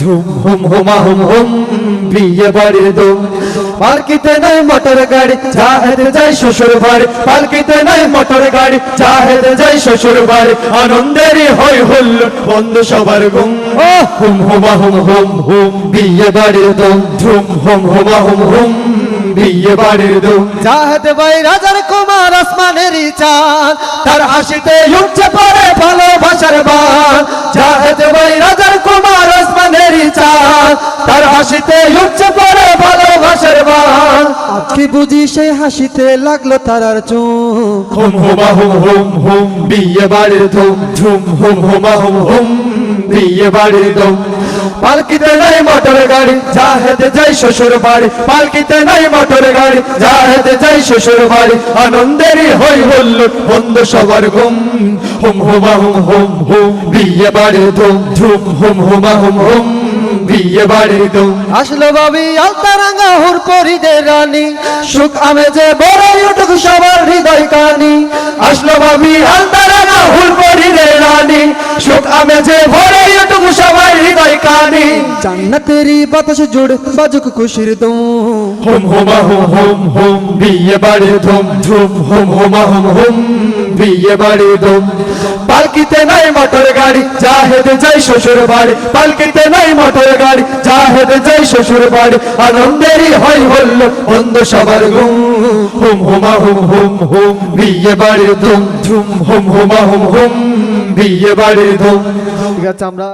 ধুম হুম হুমা হুম হুম, বিয়ে বাড়ির দুম পালকিতে নাই মোটর গাড়ি চাহেতে যাই শ্বশুর বাড়ি। পালকিতে নাই মোটর গাড়ি চাহেতে যাই শ্বশুর বাড়ি। আনন্দেরই হয় হল বন্ধু সবার গুম। হুম হুমা হুম হুম হুম, বিয়ে বাড়ির দুম ধুম হুম হুমা হুম হুম, বিয়ে বাড়ির দুম চাহতে ভাই রাজার কুমার আসমানেরই চাঁদ। তার হাসিতে উঠছে হাসিতে পড়ে ভালোবাসার বান বুঝি সেই হাসিতে লাগল তারার চুম হুম হুমা হুম হুম হুম বিয়ে বাড়ির ধুম ঝুম হুম হুমা হুম হুম বিয়ে বাড়ির ধুম পালকিতে নাই মোটর গাড়ি চাহেতে যাই শ্বশুর বাড়ি পালকিতে নাই মোটর গাড়ি চাহেতে যাই শ্বশুর বাড়ি আনন্দেরই হই হল্ল বন্ধু সবার ঘুম হুম হুমা হুম হুম হুম বিয়ে বাড়ির ধুম ঝুম হুম হুমা হুম হুম বিয়ে বাড়ির ধুম আসলো বাবি আলতারাঙ্গা হুর পরিদের রানী। সুখ আমেজে বড় উঠুক সবার হৃদয় কানি। আসলো বাবি আলতারাঙ্গা হুর হুল পরি রে রানী। সুখ আমেজে বড় উঠুক সবার হৃদয় কানি। জান্নাতেরি বাতাস জুড়ে বাজুক খুশির দুম হুম হুমা হুম হুম হুম বিয়ে বাড়ি ধুম ধুম হুম হুমা হুম হুম বিয়ে বাড়ি ধুম পালকিতে নাই মোটর গাড়ি চাহেদে যাই শ্বশুর বাড়ি পালকিতে নাই মোটর গাড়ি চাহেদে যাই শ্বশুর বাড়ি আনন্দেরই হয় হল্ল বন্ধু সবার ঘুম হুম হুমা হুম হুম হুম বিয়ে বাড়ি ধুম ধুম হুম হুমা হুম হুম বিয়ে বাড়ি ধুম ঠিক আছে আমরা